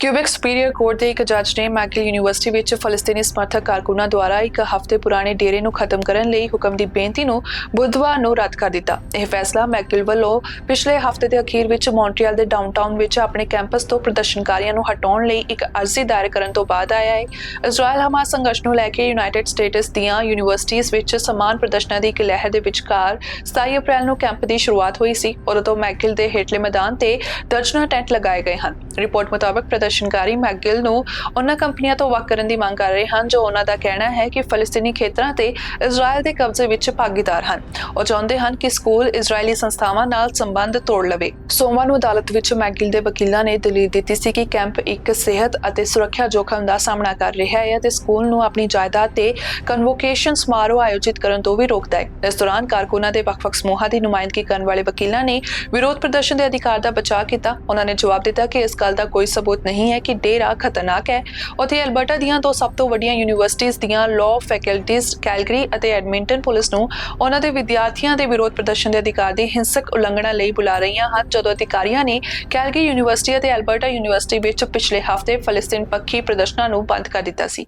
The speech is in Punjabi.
ਕਿਊਬਿਕ ਸੁਪੀਰੀਅਰ ਕੋਰਟ ਦੇ ਇੱਕ ਜੱਜ ਨੇ ਮੈਕਗਿਲ ਯੂਨੀਵਰਸਿਟੀ ਵਿੱਚ ਫਲਸਤੀਨੀ ਸਮਰਥਕ ਕਾਰਕੁਨਾਂ ਦੁਆਰਾ ਇੱਕ ਹਫ਼ਤੇ ਪੁਰਾਣੇ ਡੇਰੇ ਨੂੰ ਖਤਮ ਕਰਨ ਲਈ ਹੁਕਮ ਦੀ ਬੇਨਤੀ ਨੂੰ ਬੁੱਧਵਾਰ ਨੂੰ ਰੱਦ ਕਰ ਦਿੱਤਾ। ਇਹ ਫੈਸਲਾ ਮੈਕਗਿਲ ਵੱਲੋਂ ਪਿਛਲੇ ਹਫ਼ਤੇ ਦੇ ਅਖੀਰ ਵਿੱਚ ਮੌਂਟਰੀਅਲ ਦੇ ਡਾਊਨਟਾਊਨ ਵਿੱਚ ਆਪਣੇ ਕੈਂਪਸ ਤੋਂ ਪ੍ਰਦਰਸ਼ਨਕਾਰੀਆਂ ਨੂੰ ਹਟਾਉਣ ਲਈ ਇੱਕ ਅਰਜ਼ੀ ਦਾਇਰ ਕਰਨ ਤੋਂ ਬਾਅਦ ਆਇਆ ਹੈ। ਇਜ਼ਰਾਈਲ ਹਮਾਸ ਸੰਘਰਸ਼ ਨੂੰ ਲੈ ਕੇ ਯੂਨਾਈਟਿਡ ਸਟੇਟਸ ਦੀਆਂ ਯੂਨੀਵਰਸਿਟੀਆਂ ਵਿੱਚ ਸਮਾਨ ਪ੍ਰਦਰਸ਼ਨਾਂ ਦੀ ਇੱਕ ਲਹਿਰ ਦੇ ਵਿਚਕਾਰ 27 ਅਪ੍ਰੈਲ ਨੂੰ ਕੈਂਪ ਦੀ ਸ਼ੁਰੂਆਤ ਹੋਈ ਸੀ। ਉਦੋਂ ਤੋਂ ਮੈਕਗਿਲ ਦੇ ਹੇਠਲੇ ਮੈਦਾਨ ਤੇ ਦਰਜਨਾਂ ਟੈਂਟ ਲਗਾਏ ਗਏ ਹਨ। ਰਿਪੋਰਟ ਮੁਤਾਬਕ ਪ੍ਰਦਰਸ਼ਨਕਾਰੀ ਮੈਕਗਿਲ ਨੂੰ ਉਹਨਾਂ ਕੰਪਨੀਆਂ ਤੋਂ ਵੱਖ ਕਰਨ ਦੀ ਮੰਗ ਕਰ ਰਹੇ ਹਨ, ਜੋ ਉਹਨਾਂ ਦਾ ਕਹਿਣਾ ਹੈ ਕਿ ਫਲਸਤੀਨੀ ਖੇਤਰਾਂ ਤੇ ਇਜ਼ਰਾਈਲ ਦੇ ਕਬਜ਼ੇ ਵਿੱਚ ਭਾਗੀਦਾਰ ਹਨ। ਉਹ ਚਾਹੁੰਦੇ ਹਨ ਕਿ ਸਕੂਲ ਇਜ਼ਰਾਈਲੀ ਸੰਸਥਾਵਾਂ ਨਾਲ ਸੰਬੰਧ ਤੋੜ ਲਵੇ। ਸੋਮਵਾਰ ਨੂੰ ਅਦਾਲਤ ਵਿੱਚ ਮੈਕਗਿਲ ਦੇ ਵਕੀਲਾਂ ਨੇ ਦਲੀਲ ਦਿੱਤੀ ਸੀ ਕਿ ਕੈਂਪ ਇੱਕ ਸਿਹਤ ਅਤੇ ਸੁਰੱਖਿਆ ਜੋਖਮ ਦਾ ਸਾਹਮਣਾ ਕਰ ਰਿਹਾ ਹੈ ਅਤੇ ਸਕੂਲ ਨੂੰ ਆਪਣੀ ਜਾਇਦਾਦ ਤੇ ਕਨਵੋਕੇਸ਼ਨ ਸਮਾਰੋਹ ਆਯੋਜਿਤ ਕਰਨ ਤੋਂ ਵੀ ਰੋਕਦਾ ਹੈ। ਇਸ ਦੌਰਾਨ ਕਾਰਕੁਨਾਂ ਦੇ ਵੱਖ-ਵੱਖ ਸਮੂਹਾਂ ਦੀ ਨੁਮਾਇੰਦਗੀ ਕਰਨ ਵਾਲੇ ਵਕੀਲਾਂ ਨੇ ਵਿਰੋਧ ਪ੍ਰਦਰਸ਼ਨ ਦੇ ਅਧਿਕਾਰ ਦਾ ਬਚਾਅ ਕੀਤਾ। ਉਹਨਾਂ ਨੇ ਜਵਾਬ ਦਿੱਤਾ ਕਿ ਇਸ ਗੱਲ ਦਾ ਕੋਈ ਸਬੂਤ ਨਹੀਂ ਹੈ ਕਿ ਡੇਰਾ ਖਤਰਨਾਕ ਹੈ। ਉੱਥੇ ਅਲਬਰਟਾ ਦੀਆਂ ਦੋ ਸਭ ਤੋਂ ਵੱਡੀਆਂ ਯੂਨੀਵਰਸਿਟੀਆਂ ਦੀਆਂ ਲਾਅ ਫੈਕਲਟੀਜ਼ ਕੈਲਗਰੀ ਅਤੇ ਐਡਮਿੰਟਨ ਪੁਲਿਸ ਨੂੰ ਉਹਨਾਂ ਦੇ ਵਿਦਿਆਰਥੀਆਂ ਦੇ ਵਿਰੋਧ ਪ੍ਰਦਰਸ਼ਨ ਦੇ ਅਧਿਕਾਰ ਦੀ ਹਿੰਸਕ ਉਲੰਘਣਾ ਲਈ ਬੁਲਾ ਰਹੀਆਂ ਹਨ, ਜਦੋਂ ਅਧਿਕਾਰੀਆਂ ਨੇ ਕੈਲਗਰੀ ਯੂਨੀਵਰਸਿਟੀ ਅਤੇ ਅਲਬਰਟਾ ਯੂਨੀਵਰਸਿਟੀ ਵਿੱਚ ਪਿਛਲੇ ਹਫ਼ਤੇ ਫਲਸਤੀਨ ਪੱਖੀ ਪ੍ਰਦਰਸ਼ਨਾਂ ਨੂੰ ਬੰਦ ਕਰ ਦਿੱਤਾ ਸੀ।